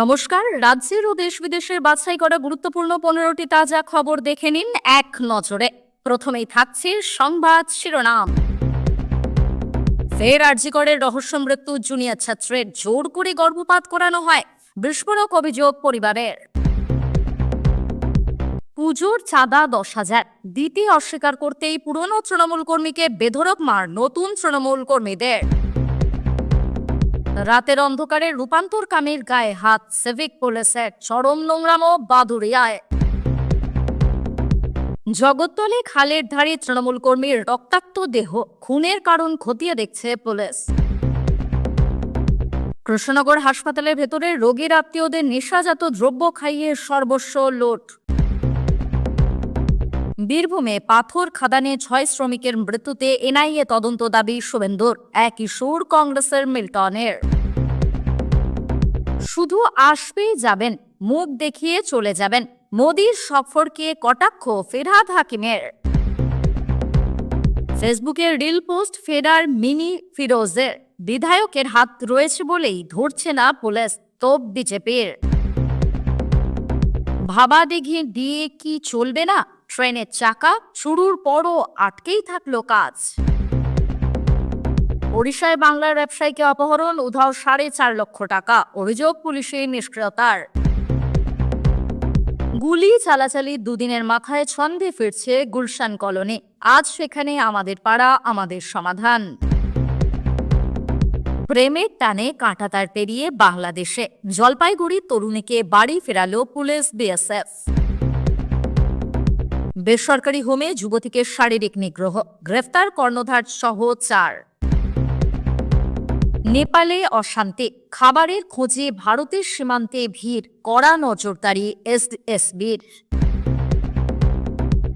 নমস্কার। রাজ্যের ও দেশ বিদেশের বাছাই করা গুরুত্বপূর্ণ পনেরোটি তাজা খবর দেখে নিন এক নজরে। প্রথমেই থাকছে সংবাদ শিরোনাম। ফের আর্জিকরের রহস্য মৃত্যু, জুনিয়র ছাত্রের জোর করে গর্ভপাত করানো হয়, বিস্ফোরক অভিযোগ পরিবারের। পুজোর চাঁদা দশ হাজার। দিতে অস্বীকার করতেই পুরনো তৃণমূল কর্মীকে বেধরক মার নতুন তৃণমূল কর্মীদের। রাতের অন্ধকারে রূপান্তর কামের গায়ে হাত। সিভিক পুলিশের চরম নোংরামো বাদুরিয়ায় জগত্তলে খালের ধারে তৃণমূল কর্মীর রক্তাক্ত দেহ। খুনের কারণ খতিয়ে দেখছে পুলিশ। কৃষ্ণনগর হাসপাতালের ভেতরে রোগীর আত্মীয়দের নেশাজাত দ্রব্য খাইয়ে সর্বস্ব লুট। বীরভূমে পাথর খাদানে ছয় শ্রমিকের মৃত্যুতে এনআইএ তদন্ত দাবি শুভেন্দুর। একই সুর কংগ্রেসের মিল্টনের। শুধু আসবেই যাবেন, মুখ দেখিয়ে চলে যাবেন। মোদির সফরকে কটাক্ষ ফেরহাদ হাকিমের। ফেসবুকের রিল পোস্ট ফেরার মিনি ফিরোজের। বিধায়কের হাত রয়েছে বলেই ধরছে না পুলিশ, তোপ বিজেপির। ভাবাদিঘি দিয়ে কি চলবে না? ট্রেনের চাকা শুরুর পরও আটকেই থাকল কাজ। ওড়িশায় বাংলার ব্যবসায়ীকে অপহরণ, উধাও সাড়ে চার লক্ষ টাকা, অভিযোগ পুলিশের নিষ্ক্রিয়তার। গুলি চালাচালি দুদিনের মাথায় ছন্দে ফিরছে গুলশান কলোনি। আজ সেখানে আমাদের পাড়া, আমাদের সমাধান। প্রেমের টানে কাঁটাতার পেরিয়ে বাংলাদেশে। জলপাইগুড়ি তরুণীকে বাড়ি ফেরালো পুলিশ বিএসএফ। বেসরকারি হোমে যুবতীকে শারীরিক নিগ্রহ, গ্রেফতার কর্ণধার সহ চার। নেপালে অশান্তি, খাবারের খোঁজে ভারতের সীমান্তে ভিড়, কড়া নজরদারি এসএসবির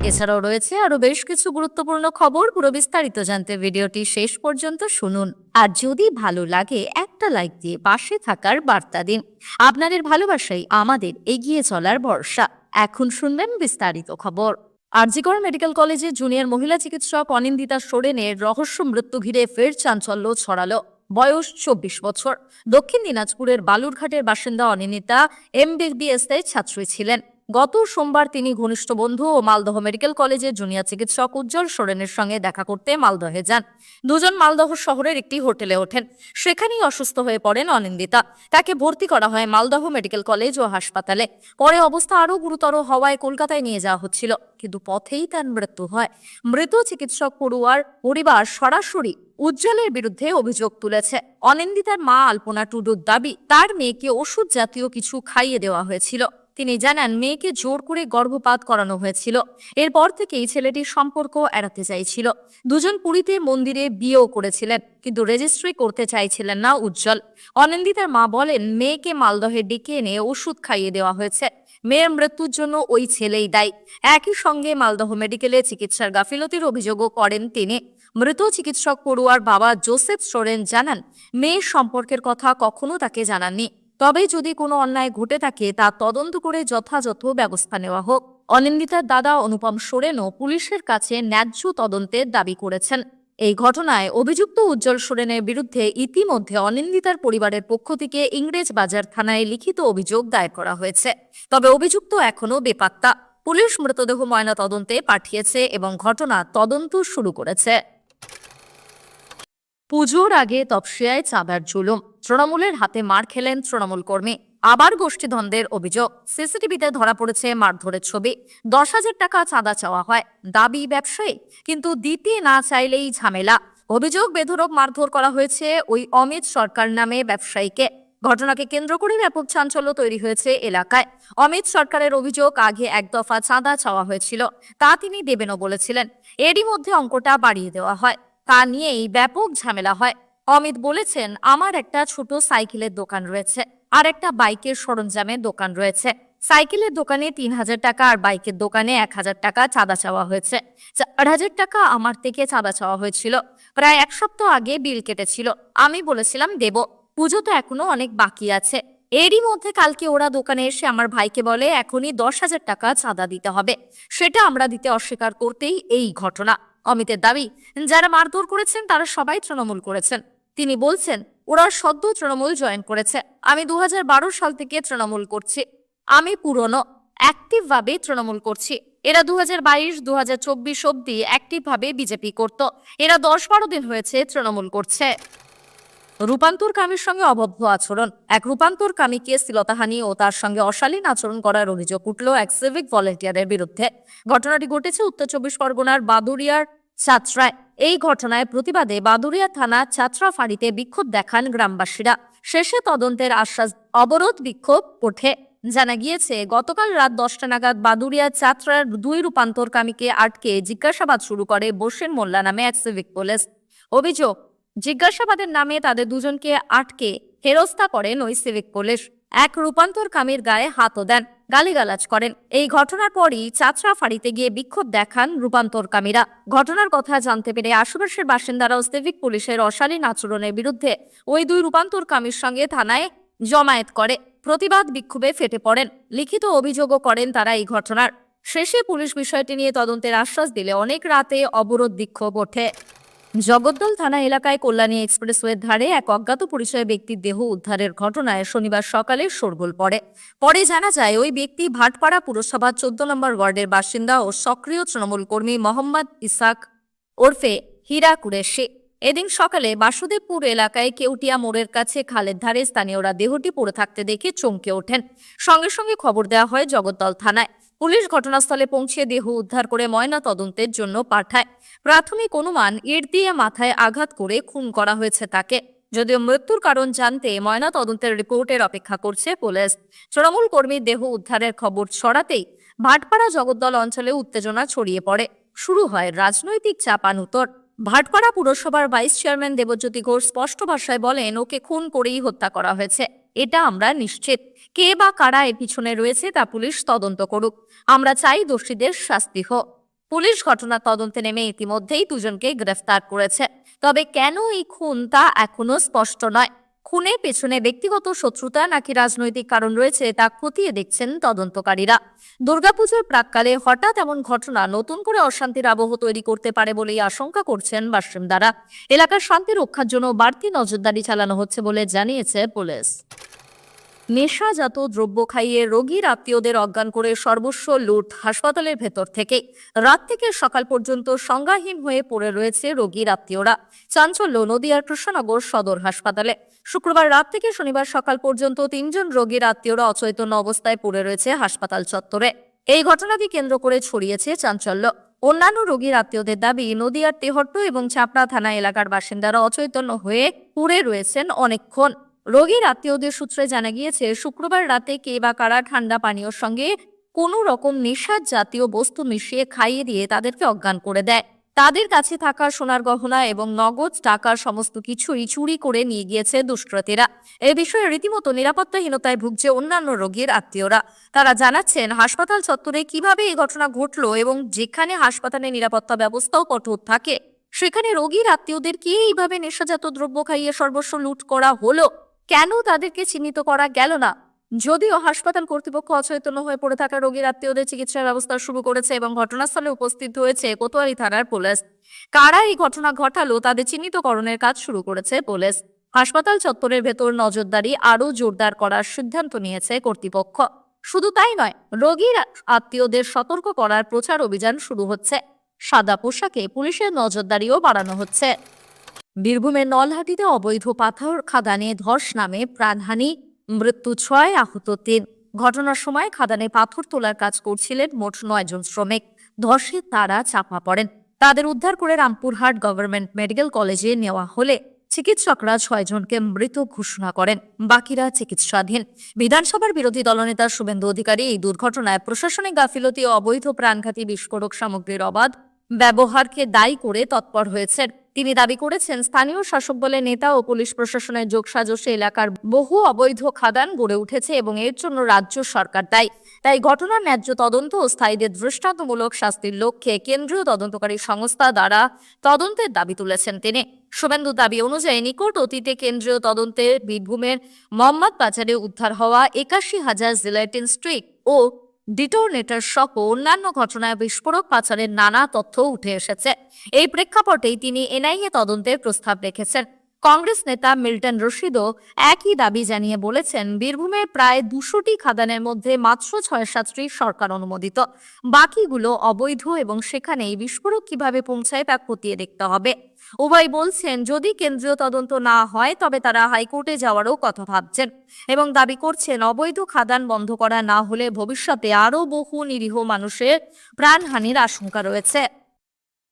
এছাড়াও রয়েছে আরও বেশ কিছু গুরুত্বপূর্ণ খবর। পুরো বিস্তারিত জানতে ভিডিওটি শেষ পর্যন্ত শুনুন। আর যদি ভালো লাগে, একটা লাইক দিয়ে পাশে থাকার বার্তা দিন। আপনাদের ভালোবাসাই আমাদের এগিয়ে চলার ভরসা। এখন শুনবেন বিস্তারিত খবর। আরজিকর মেডিকেল কলেজে জুনিয়র মহিলা চিকিৎসক অনিন্দিতা সোরেনের রহস্য মৃত্যু ঘিরে ফের চাঞ্চল্য ছড়ালো। বয়স চব্বিশ বছর। দক্ষিণ দিনাজপুরের বালুরঘাটের বাসিন্দা অনিন্দিতা এমবিবিএস এর ছাত্রী ছিলেন। গত সোমবার তিনি ঘনিষ্ঠ বন্ধু ও মালদহ মেডিকেল কলেজের জুনিয়র চিকিৎসক উজ্জ্বল সোরেনের সঙ্গে দেখা করতে মালদহে যান। দুজন মালদহ শহরের একটি হোটেলে ওঠেন। সেখানেই অসুস্থ হয়ে পড়েন অনিন্দিতা। তাকে ভর্তি করা হয় মালদহ মেডিকেল কলেজ ও হাসপাতালে। পরে অবস্থা আরও গুরুতর হওয়ায় কলকাতায় নিয়ে যাওয়া হচ্ছিল। কিন্তু পথেই তার মৃত্যু হয়। মৃত চিকিৎসক পড়ুয়ার পরিবার সরাসরি উজ্জ্বলের বিরুদ্ধে অভিযোগ তুলেছে। অনিন্দিতার মা আলপনা টুডুর দাবি, তার মেয়েকে ওষুধ জাতীয় কিছু খাইয়ে দেওয়া হয়েছিল। তিনি জানান, মেয়েকে জোর করে গর্ভপাত করানো হয়েছিল। এরপর থেকেই ছেলেটির সম্পর্ক এড়াতে চাইছিল। দুজন পুরীতে মন্দিরে বিয়েও করেছিলেন, কিন্তু রেজিস্ট্রি করতে চাইছিলেন না উজ্জ্বল। অনিন্দিতার মা বলেন, মেয়েকে মালদহে ডেকে এনে ওষুধ খাইয়ে দেওয়া হয়েছে। মেয়ের মৃত্যুর জন্য ওই ছেলেই দায়ী। একই সঙ্গে মালদহ মেডিকেলে চিকিৎসার গাফিলতির অভিযোগও করেন তিনি। মৃত চিকিৎসক পড়ুয়ার বাবা জোসেফ সোরেন জানান, মেয়ের সম্পর্কের কথা কখনো তাকে জানাননি। তবে যদি কোনো অন্যায় ঘটে থাকে, তা তদন্ত করে যথাযথ ব্যবস্থা নেওয়া হোক। অনিন্দিতার দাদা অনুপম সোরেনও পুলিশের কাছে ন্যায্য তদন্তের দাবি করেছেন। এই ঘটনায় অভিযুক্ত উজ্জ্বল সোরেনের বিরুদ্ধে ইতিমধ্যে অনিন্দিতার পরিবারের পক্ষ থেকে ইংরেজ বাজার থানায় লিখিত অভিযোগ দায়ের করা হয়েছে। তবে অভিযুক্ত এখনও বেপাত্তা। পুলিশ মৃতদেহ ময়না তদন্তে পাঠিয়েছে এবং ঘটনা তদন্ত শুরু করেছে। পুজোর আগে তপসিয়ায় চাঁদার জুলুম। তৃণমূলের হাতে মার খেলেন তৃণমূল কর্মী। আবার গোষ্ঠীদ্বন্দ্বের অভিযোগ। সিসিটিভিতে ধরা পড়েছে মারধরের ছবি। দশ হাজার টাকা চাঁদা চাওয়া হয়। দাবি ব্যবসায়ী। কিন্তু দিতে না চাইলেই ঝামেলা। অভিযোগ বেধরক মারধর করা হয়েছে ওই অমিত সরকার নামে ব্যবসায়ীকে। ঘটনাকে কেন্দ্র করে ব্যাপক চাঞ্চল্য তৈরি হয়েছে এলাকায়। অমিত সরকারের অভিযোগ আগে এক দফা চাঁদা চাওয়া হয়েছিল। তা তিনি দেবেনও বলেছিলেন। এরই মধ্যে অঙ্কটা বাড়িয়ে দেওয়া হয়। তা নিয়েই ব্যাপক ঝামেলা হয়। অমিত বলেছেন, আমার একটা ছোট সাইকেলের দোকান রয়েছে আর একটা বাইকের সরঞ্জামের দোকান রয়েছে। সাইকেলের দোকানে তিন হাজার টাকা আর বাইকের দোকানে এক হাজার টাকা চাঁদা চাওয়া হয়েছে। চার হাজার টাকা আমার থেকে চাঁদা চাওয়া হয়েছিল। প্রায় এক সপ্তাহ আগে বিল কেটেছিল। আমি বলেছিলাম, দেব। পুজো তো এখনও অনেক বাকি আছে। এরই মধ্যে কালকে ওরা দোকানে এসে আমার ভাইকে বলে, এখনই দশ হাজার টাকা চাঁদা দিতে হবে। সেটা আমরা দিতে অস্বীকার করতেই এই ঘটনা অমিতের দাবি, যারা মারধর করেছেন, তারা সবাই তৃণমূল করেছেন। তিনি বলছেন, ওরা সদ্য তৃণমূল জয়েন করেছে। আমি দু হাজার বারো সাল থেকে তৃণমূল করছি। আমি পুরনো অ্যাক্টিভ ভাবে তৃণমূল করছি। এরা দু হাজার বাইশ দু হাজার চব্বিশ অব্দি অ্যাক্টিভভাবে বিজেপি করত। এরা দশ বারো দিন হয়েছে তৃণমূল করছে। রূপান্তর কামীর সঙ্গে অবদ্ধ আচরণ। এক রূপান্তর কামীকে শ্লীলতাহানি ও তার সঙ্গে অশালীন আচরণ করার অভিযোগ উঠল এক সিভিক ভলেন্টিয়ারের বিরুদ্ধে। ঘটনাটি ঘটেছে উত্তর চব্বিশ পরগনার বাদুরিয়ার ছাত্রায়। এই ঘটনায় প্রতিবাদে বাদুরিয়া থানা ছাত্রা ফাঁড়িতে বিক্ষোভ দেখান গ্রামবাসীরা। শেষে তদন্তের আশ্বাস, অবরোধ বিক্ষোভ ওঠে। জানা গিয়েছে, গতকাল রাত দশটা নাগাদ বাদুরিয়া চাত্রার দুই রূপান্তরকামীকে আটকে জিজ্ঞাসাবাদ শুরু করে বসেন মোল্লা নামে এক সিভিক পুলিশ। অভিযোগ, জিজ্ঞাসাবাদের নামে তাদের দুজনকে আটকে হেরস্তা করেন ওই সিভিক পুলিশ। এক রূপান্তরকামীর গায়ে হাতও দেন, গালিগালাজ করেন। এই ঘটনার পরই চাচরা ফাঁড়িতে গিয়ে বিক্ষোভ দেখান রূপান্তরকামীরা। ঘটনার কথা জানতে পেরে আশেপাশের বাসিন্দারা সিভিক পুলিশের অশালীন আচরণের বিরুদ্ধে ওই দুই রূপান্তরকামীর সঙ্গে থানায় জমায়েত করে, প্রতিবাদ বিক্ষোভে ফেটে পড়েন। লিখিত অভিযোগও করেন তারা এই ঘটনার। শেষে পুলিশ বিষয়টি নিয়ে তদন্তের আশ্বাস দিলে অনেক রাতে অবরোধ বিক্ষোভ ওঠে। জগদ্দল থানা এলাকায় কল্যাণী এক্সপ্রেসওয়ের ধারে এক অজ্ঞাত পরিচয় ব্যক্তির দেহ উদ্ধারের ঘটনায় শনিবার সকালে শোরগোল পড়ে। পরে জানা যায়, ওই ব্যক্তি ভাটপাড়া পুরসভার চোদ্দ নম্বর ওয়ার্ডের বাসিন্দা ও সক্রিয় তৃণমূল কর্মী মোহাম্মদ ইসাক ওরফে হীরা কুরেশি। এদিন সকালে বাসুদেবপুর এলাকায় কেউটিয়া মোড়ের কাছে খালের ধারে স্থানীয়রা দেহটি পড়ে থাকতে দেখে চমকে ওঠেন। সঙ্গে সঙ্গে খবর দেওয়া হয়, জগদ্দল থানায় পুলিশ ঘটনাস্থলে পৌঁছে দেহ উদ্ধার করে ময়না তদন্তের জন্য পাঠায়। প্রাথমিক অনুমান, ইট দিয়ে মাথায় আঘাত করে খুন করা হয়েছে তাকে। যদিও মৃত্যুর কারণ জানতে ময়না তদন্তের রিপোর্টের অপেক্ষা করছে পুলিশ। তৃণমূল কর্মীর দেহ উদ্ধারের খবর ছড়াতেই ভাটপাড়া জগদ্দল অঞ্চলে উত্তেজনা ছড়িয়ে পড়ে। শুরু হয় রাজনৈতিক চাপানুতর। ভাটপাড়া পুরসভার ভাইস চেয়ারম্যান দেবজ্যোতি ঘোষ স্পষ্ট ভাষায় বলেন, ওকে খুন করেই হত্যা করা হয়েছে। এটা আমরা নিশ্চিত। কে বা কারা এর পিছনে রয়েছে তা পুলিশ তদন্ত করুক। আমরা চাই দোষীদের শাস্তি হোক। পুলিশ ঘটনা তদন্তে নেমে ইতিমধ্যেই দুজনকে গ্রেফতার করেছে। তবে কেন এই খুন তা এখনও স্পষ্ট নয়। খুনের পেছনে ব্যক্তিগত শত্রুতা নাকি রাজনৈতিক কারণ রয়েছে তা খতিয়ে দেখছেন তদন্তকারীরা। দুর্গাপুজোর প্রাককালে হঠাৎ এমন ঘটনা নতুন করে অশান্তির আবহ তৈরি করতে পারে বলেই আশঙ্কা করছেন বাসিন্দারা। এলাকার শান্তি রক্ষার জন্য বাড়তি নজরদারি চালানো হচ্ছে বলে জানিয়েছে পুলিশ। নেশাজাত দ্রব্য খাইয়ে রোগীর আত্মীয়দের অজ্ঞান করে সর্বস্ব লুট হাসপাতালের ভেতর থেকে। রাত থেকে সকাল পর্যন্ত সংজ্ঞাহীন হয়ে পড়ে রয়েছে রোগীর আত্মীয়রা। চাঞ্চল্য, নদিয়ার কৃষ্ণনগর সদর হাসপাতালে। শুক্রবার রাত থেকে শনিবার সকাল পর্যন্ত তিনজন রোগীর আত্মীয়রা অচৈতন্য অবস্থায় পড়ে রয়েছে হাসপাতাল চত্বরে। এই ঘটনাকে কেন্দ্র করে ছড়িয়েছে চাঞ্চল্য। অন্যান্য রোগীর আত্মীয়দের দাবি, নদিয়ার তেহট্ট এবং ছাপড়া থানা এলাকার বাসিন্দারা অচৈতন্য হয়ে পড়ে রয়েছেন অনেকক্ষণ। রোগীর আত্মীয়দের সূত্রে জানা গিয়েছে, শুক্রবার রাতে কে বা কারা ঠান্ডা পানীয়র সঙ্গে কোনো রকম নেশার জাতীয় বস্তু মিশিয়ে খাইয়ে দিয়ে তাদেরকে অজ্ঞান করে দেয়। তাদের কাছে থাকা সোনার গহনা এবং নগদ টাকার সমস্ত কিছুই চুরি করে নিয়ে গিয়েছে দুষ্কৃতীরা। এ বিষয়ে রীতিমতো নিরাপত্তাহীনতায় ভুগছে অন্যান্য রোগীর আত্মীয়রা। তারা জানাচ্ছেন, হাসপাতাল চত্বরে কীভাবে এই ঘটনা ঘটলো এবং যেখানে হাসপাতালে নিরাপত্তা ব্যবস্থাও কঠোর থাকে, সেখানে রোগীর আত্মীয়দের কি এইভাবে নেশাজাত দ্রব্য খাইয়ে সর্বস্ব লুট করা হলো? কেন তাদেরকে চিহ্নিত করা গেল না? যদিও হাসপাতাল কর্তৃপক্ষ অচৈতন্য হয়ে পড়ে থাকা রোগীর আত্মীয়দের চিকিৎসার ব্যবস্থা শুরু করেছে এবং ঘটনাস্থলে উপস্থিত হয়েছে কোতোয়ালি থানার পুলিশ। কারা এই ঘটনা ঘটালো তাদের চিহ্নিতকরণের কাজ শুরু করেছে পুলিশ। হাসপাতাল চত্বরের ভেতর নজরদারি আরও জোরদার করার সিদ্ধান্ত নিয়েছে কর্তৃপক্ষ। শুধু তাই নয়, রোগীর আত্মীয়দের সতর্ক করার প্রচার অভিযান শুরু হচ্ছে। সাদা পোশাকে পুলিশের নজরদারিও বাড়ানো হচ্ছে। বীরভূমের নলহাটিতে অবৈধ পাথর, খাদানে ধস নামে প্রাণহানি, মৃত্যু ছয় আহত তিন। ঘটনার সময় খাদানে পাথর তোলার কাজ করছিলেন মোট নয়জন শ্রমিক। ধসে তারা চাপা পড়েন। তাদের উদ্ধার করে রামপুরহাট গভর্নমেন্ট মেডিকেল কলেজে নেওয়া হলে চিকিৎসকরা ছয়জনকে মৃত ঘোষণা করেন। বাকিরা চিকিৎসাধীন। বিধানসভার বিরোধী দলনেতা শুভেন্দু অধিকারী এই দুর্ঘটনায় প্রশাসনিক গাফিলতি ও অবৈধ প্রাণঘাতী বিস্ফোরক সামগ্রীর অবাধ ব্যবহারকে দায়ী করে তৎপর হয়েছেন। তিনি দাবি করেছেন, স্থানীয় শাসক দলের নেতা ও পুলিশ প্রশাসনের যোগসাজশে এলাকার বহু অবৈধ খাদান গড়ে উঠেছে এবং এর জন্য রাজ্য সরকার দায়ী। তাই ঘটনার ন্যায্য তদন্ত ও স্থায়ীদের দৃষ্টান্তমূলক শাস্তির লক্ষ্যে কেন্দ্রীয় তদন্তকারী সংস্থা দ্বারা তদন্তের দাবি তুলেছেন তিনি। শুভেন্দু দাবি অনুযায়ী নিকট অতীতে কেন্দ্রীয় তদন্তে বীরভূমের মোহাম্মদ বাজারে উদ্ধার হওয়া একাশি হাজার জিলেটিন স্ট্রিক ও ডিটোনেটর সহ অন্যান্য ঘটনায় বিস্ফোরক পাচারের নানা তথ্য উঠে এসেছে। এই প্রেক্ষাপটেই তিনি এনআইএ তদন্তের প্রস্তাব রেখেছেন। কংগ্রেস নেতা মিল্টন রশিদও একই দাবি জানিয়ে বলেছেন বীরভূমে প্রায় দুশোটি খাদানের মধ্যে মাত্র ছয় সাতটি সরকার অনুমোদিত। বাকিগুলো অবৈধ এবং সেখানে এই বিস্ফোরক কীভাবে পৌঁছায় তা খতিয়ে দেখতে হবে। উভয় বলছেন, যদি কেন্দ্রীয় তদন্ত না হয়, তবে তারা হাইকোর্টে যাওয়ারও কথা ভাবছেন এবং দাবি করছেন, অবৈধ খাদান বন্ধ করা না হলে ভবিষ্যতে আরও বহু নিরীহ মানুষের প্রাণহানির আশঙ্কা রয়েছে।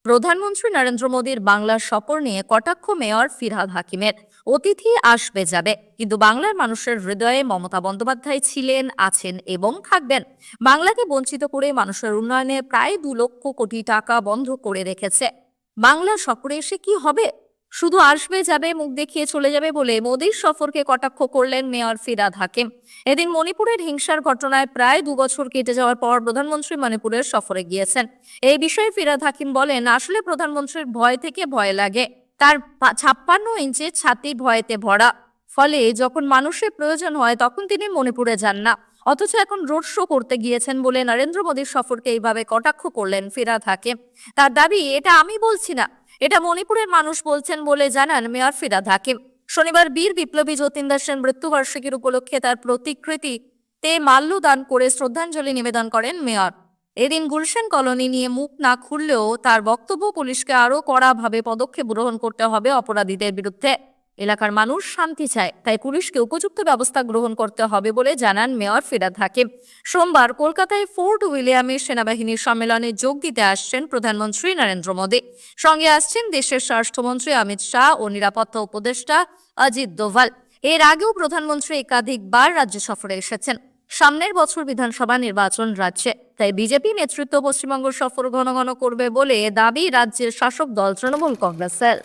প্রধানমন্ত্রী নরেন্দ্র মোদীর বাংলার সফর নিয়ে কটাক্ষ মেয়র ফিরহাদ হাকিমের। অতিথি আসবে যাবে, কিন্তু বাংলার মানুষের হৃদয়ে মমতা বন্দ্যোপাধ্যায় ছিলেন, আছেন এবং থাকবেন। বাংলাকে বঞ্চিত করে মানুষের উন্নয়নে প্রায় দু লক্ষ কোটি টাকা বন্ধ করে রেখেছে। বাংলা সফরে এসে কি হবে? শুধু আসবে, যাবে, মুখ দেখিয়ে চলে যাবে বলে মোদীর সফরকে কটাক্ষ করলেন মেয়র ফিরাদ হাকিম। এদিন মণিপুরের হিংসার ঘটনায় প্রায় দু বছর কেটে যাওয়ার পর প্রধানমন্ত্রী মণিপুরের সফরে গিয়েছেন। এই বিষয়ে ফিরাদ হাকিম বলেন, আসলে প্রধানমন্ত্রীর ভয় থেকে ভয় লাগে। তার ছাপ্পান্ন ইঞ্চি ছাতি ভয়েতে ভরা। ফলে যখন মানুষের প্রয়োজন হয়, তখন তিনি মণিপুরে যান না। অথচ এখন রোড শো করতে গিয়েছেন বলে নরেন্দ্র মোদীর সফরকে এইভাবে কটাক্ষ করলেন ফিরাদ হাকিম। তার দাবি, এটা আমি বলছি না। এটা মণিপুরের মানুষ বলছেন বলে জানান মেয়র ফিরাদ হাকিম। শনিবার বীর বিপ্লবী যতীন দাসের মৃত্যুবার্ষিকীর উপলক্ষে তার প্রতিকৃতিতে মাল্যদান করে শ্রদ্ধাঞ্জলি নিবেদন করেন মেয়র। এদিন গুলশান কলোনি নিয়ে মুখ না খুললেও তার বক্তব্য পুলিশকে আরও কড়াভাবে পদক্ষেপ গ্রহণ করতে হবে অপরাধীদের বিরুদ্ধে। এলাকার মানুষ শান্তি চায়, তাই পুলিশকে উপযুক্ত ব্যবস্থা গ্রহণ করতে হবে বলে জানান মেয়র ফিরাদ হাকিম। সোমবার কলকাতায় ফোর্ট উইলিয়ামের সেনাবাহিনীর সম্মেলনে যোগ দিতে আসছেন প্রধানমন্ত্রী নরেন্দ্র মোদী। সঙ্গে আসছেন দেশের স্বরাষ্ট্রমন্ত্রী অমিত শাহ ও নিরাপত্তা উপদেষ্টা অজিত দোভাল। এর আগেও প্রধানমন্ত্রী একাধিকবার রাজ্য সফরে এসেছেন। সামনের বছর বিধানসভা নির্বাচন রাজ্যে, তাই বিজেপি নেতৃত্ব পশ্চিমবঙ্গ সফর ঘন ঘন করবে বলে দাবি রাজ্যের শাসক দল তৃণমূল কংগ্রেসের।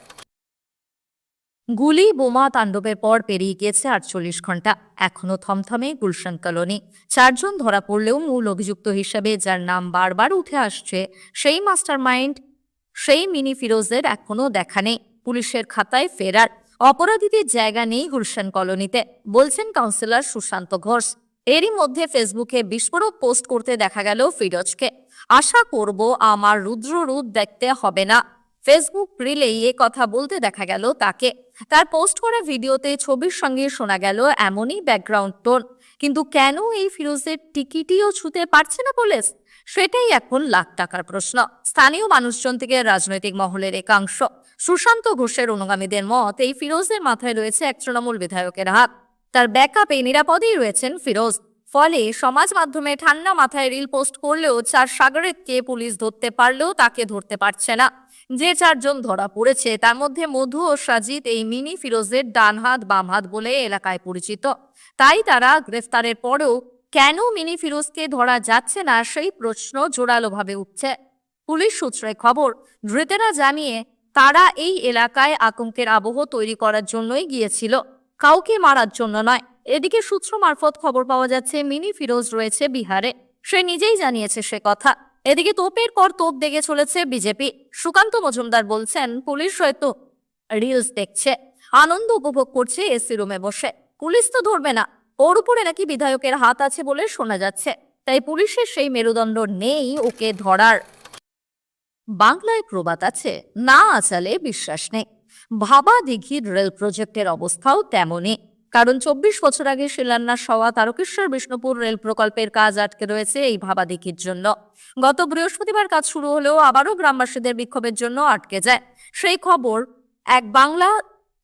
গুলি বোমা তাণ্ডবের পর পেরিয়ে গিয়েছে আটচল্লিশ ঘণ্টা। এখনও থমথমে গুলশান কলোনি। চারজন ধরা পড়লেও মূল অভিযুক্ত হিসেবে, যার নাম বারবার উঠে আসছে, সেই মাস্টারমাইন্ড, সেই মিনি ফিরোজের এখনও দেখা নেই। পুলিশের খাতায় ফেরার অপরাধীদের জায়গা নেই গুলশান কলোনিতে, বলছেন কাউন্সিলর সুশান্ত ঘোষ। এরই মধ্যে ফেসবুকে বিস্ফোরক পোস্ট করতে দেখা গেল ফিরোজকে। আশা করব আমার রুদ্র রূপ দেখতে হবে না। ফেসবুক রিলেই এ কথা বলতে দেখা গেল তাকে। তার পোস্ট করা ভিডিওতে ছবির সঙ্গে শোনা গেল এমনই ব্যাকগ্রাউন্ড টোন কিন্তু কেন এই ফিরোজের টিকিটিও ছুতে পারছে না পুলিশ সেটাই এখন লাখ টাকার প্রশ্ন। স্থানীয় মানুষজন থেকে রাজনৈতিক মহলের একাংশ। সুশান্ত ঘোষের অনুগামীদের মত এই ফিরোজের মাথায় রয়েছে এক তৃণমূল বিধায়কের হাত। তার ব্যাকআপে নিরাপদেই রয়েছেন ফিরোজ। ফলে সমাজ মাধ্যমে ঠান্ডা মাথায় রিল পোস্ট করলেও চার সাগরেরকে পুলিশ ধরতে পারলেও তাকে ধরতে পারছে না। যে চারজন ধরা পড়েছে, তার মধ্যে মধু ও সাজিদ এই মিনি ফিরোজের ডান হাত বাম হাত বলে এলাকায় পরিচিত। তাই তারা গ্রেফতারের পরেও কেন মিনি ফিরোজকে ধরা যাচ্ছে না, সেই প্রশ্ন জোরালোভাবে উঠছে। পুলিশ সূত্রে খবর, ধৃতেরা জানিয়ে তারা এই এলাকায় আতঙ্কের আবহ তৈরি করার জন্যই গিয়েছিল, কাউকে মারার জন্য নয়। এদিকে সূত্র মারফত খবর পাওয়া যাচ্ছে, মিনি ফিরোজ রয়েছে বিহারে। সে নিজেই জানিয়েছে সে কথা। এদিকে তোপের পর তোপ দেখে চলেছে বিজেপি। সুকান্ত মজুমদার বলছেন, পুলিশ হয়তো রিলস দেখছে, আনন্দ উপভোগ করছে এসি রুমে বসে। পুলিশ তো ধরবে না, ওর উপরে নাকি বিধায়কের হাত আছে বলে শোনা যাচ্ছে। তাই পুলিশের সেই মেরুদণ্ড নেই ওকে ধরার। বাংলায় প্রবাদ আছে, না আচালে বিশ্বাস নেই। ভাবা দিঘির রেল প্রজেক্টের অবস্থাও তেমনই। কারণ চব্বিশ বছর আগে শিলান্যাস হওয়া তারকেশ্বর বিষ্ণুপুর রেল প্রকল্পের কাজ আটকে রয়েছে এই ভাবা দিঘির জন্য। গত বৃহস্পতিবার কাজ শুরু হলেও আবারও গ্রামবাসীদের বিক্ষোভের জন্য আটকে যায়। সেই খবর এক বাংলা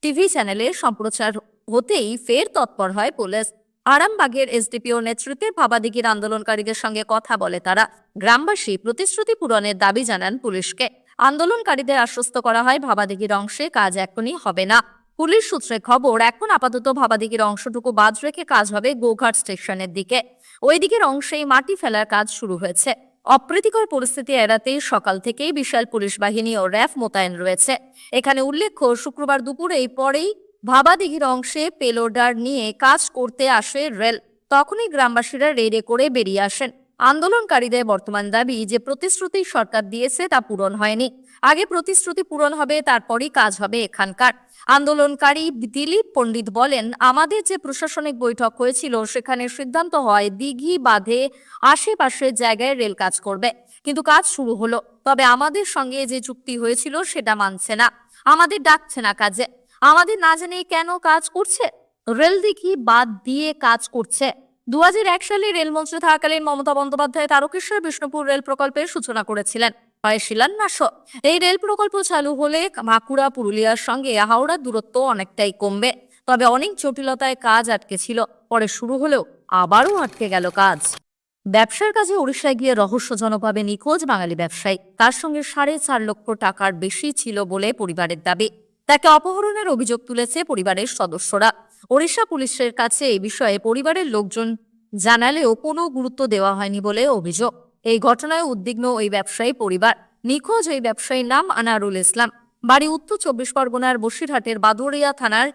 টিভি চ্যানেলে সম্প্রচার হতেই ফের তৎপর হয় পুলিশ। আরামবাগের এসডিপিও নেতৃত্বে ভাবাদিঘির আন্দোলনকারীদের সঙ্গে কথা বলে তারা। গ্রামবাসী প্রতিশ্রুতি পূরণের দাবি জানান পুলিশকে। আন্দোলনকারীদের আশ্বস্ত করা হয় ভাবাদিঘির অংশে, কাজ এখনই হবে না। পুলিশ সূত্রে খবর, এখন আপাতত ভাবাদিঘির অংশটুকু বাদ রেখে কাজ হবে গোঘাট স্টেশনের দিকে। ওই দিকের অংশেই মাটি ফেলার কাজ শুরু হয়েছে। অপ্রীতিকর পরিস্থিতি এড়াতে সকাল থেকেই বিশাল পুলিশ বাহিনী ও র্যাফ মোতায়েন রয়েছে। এখানে উল্লেখ্য, শুক্রবার দুপুরেই পরেই ভাবাদিঘির অংশে পেলোডার নিয়ে কাজ করতে আসে রেল। তখনই গ্রামবাসীরা রেডে করে বেরিয়ে আসেন। আন্দোলনকারীদের বর্তমান দাবি যে প্রতিশ্রুতি সরকার দিয়েছে তা পূরণ হয়নি। আগে প্রতিশ্রুতি পূরণ হবে, তারপরই কাজ হবে এখানকার। আন্দোলনকারী দিলীপ পণ্ডিত বলেন, আমাদের যে প্রশাসনিক বৈঠক হয়েছিল, সেখানে সিদ্ধান্ত হয় দিঘি বাঁধে আশেপাশের জায়গায় রেল কাজ করবে। কিন্তু কাজ শুরু হলো। তবে আমাদের সঙ্গে যে চুক্তি হয়েছিল, সেটা মানছে না। আমাদের ডাকছে না কাজে। আমাদের না জেনে কেন কাজ করছে। রেল দিঘি বাদ দিয়ে কাজ করছে। দু এক সালে রেলমন্ত্রী থাকাকালীন মমতা বন্দ্যোপাধ্যায় তারকেশ্বর বিষ্ণুপুর রেল প্রকল্পের সূচনা করেছিলেন। হয় শিলান্যাস। এই রেল প্রকল্প চালু হলে বাঁকুড়া, পুরুলিয়ার সঙ্গে হাওড়ার দূরত্ব অনেকটাই কমবে। তবে অনেক জটিলতায় কাজ আটকে ছিল। পরে শুরু হলেও আবারও আটকে গেল কাজ। ব্যবসার কাজে ওড়িশায় গিয়ে রহস্যজনকভাবে নিখোঁজ বাঙালি ব্যবসায়ী। তার সঙ্গে সাড়ে চার লক্ষ টাকার বেশি ছিল বলে পরিবারের দাবি। তাকে অপহরণের অভিযোগ তুলেছে পরিবারের সদস্যরা। ওড়িশা পুলিশের কাছে এই বিষয়ে পরিবারের লোকজন জানালেও কোনো গুরুত্ব দেওয়া হয়নি বলে অভিযোগ। এই ঘটনায় উদ্বিগ্ন ওই ব্যবসায়ী পরিবার। নিখোঁজ ওই ব্যবসায়ীর নাম আনারুল ইসলাম। বাড়ি উত্তর চব্বিশ পরগনার বসিরহাটের বাদুড়িয়া থানার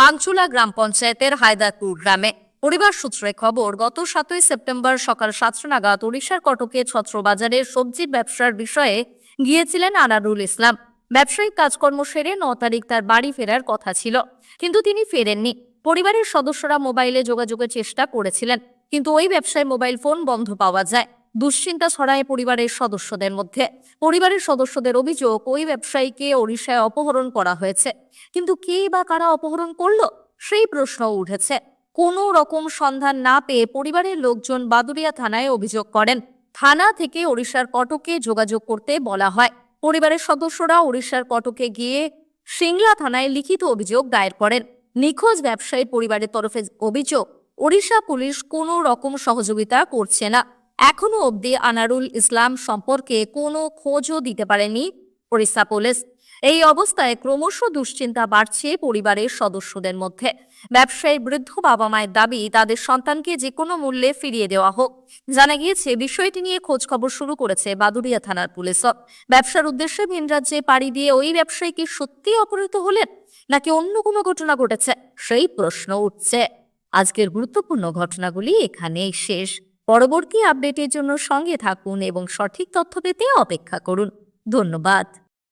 বাংচুলা গ্রাম পঞ্চায়েতের হায়দারপুর গ্রামে। পরিবার সূত্রে খবর, গত সাতই সেপ্টেম্বর সকাল সাতটা নাগাদ ওড়িশার কটকে ছত্রবাজারের সবজির ব্যবসার বিষয়ে গিয়েছিলেন আনারুল ইসলাম। ব্যবসায়িক কাজকর্ম সেরে ন তারিখ তার বাড়ি ফেরার কথা ছিল, কিন্তু তিনি ফেরেননি। পরিবারের সদস্যরা মোবাইলে যোগাযোগের চেষ্টা করেছিলেন, কিন্তু ওই ব্যবসায় মোবাইল ফোন বন্ধ পাওয়া যায়। দুশ্চিন্তা ছড়ায় পরিবারের সদস্যদের মধ্যে। পরিবারের সদস্যদের অভিযোগ, ওই ব্যবসায়ীকে ওড়িশায় অপহরণ করা হয়েছে। কিন্তু কে বা কারা অপহরণ করল? সেই প্রশ্ন উঠেছে। কোনো রকম সন্ধান না পেয়ে পরিবারের লোকজন বাদুরিয়া থানায় অভিযোগ করেন। থানা থেকে ওড়িশার কটকে যোগাযোগ করতে বলা হয়। পরিবারের সদস্যরা ওড়িশার কটকে গিয়ে সিংলা থানায় লিখিত অভিযোগ দায়ের করেন। নিখোঁজ ব্যবসায়ীর পরিবারের তরফে অভিযোগ, ওড়িশা পুলিশ কোনো রকম সহযোগিতা করছে না। এখনও অবধি আনারুল ইসলাম সম্পর্কে কোনো খোঁজও দিতে পারেনি ওড়িশা পুলিশ। এই অবস্থায় ক্রমশ দুশ্চিন্তা বাড়ছে পরিবারের সদস্যদের মধ্যে। ব্যবসায়ী বৃদ্ধ বাবা মায়ের দাবি, তাদের সন্তানকে যে কোনো মূল্যে ফিরিয়ে দেওয়া হোক। জানা গিয়েছে, বিষয়টি নিয়ে খোঁজ খবর শুরু করেছে বাদুড়িয়া থানার পুলিশও ব্যবসার উদ্দেশ্যে ভিন রাজ্যে পাড়ি দিয়ে ওই ব্যবসায়ী কি সত্যি অপহৃত হলেন, নাকি অন্য কোনো ঘটনা ঘটেছে? সেই প্রশ্ন উঠছে। আজকের গুরুত্বপূর্ণ ঘটনাগুলি এখানেই শেষ। পরবর্তী আপডেটের জন্য সঙ্গে থাকুন এবং সঠিক তথ্য পেতে অপেক্ষা করুন। ধন্যবাদ।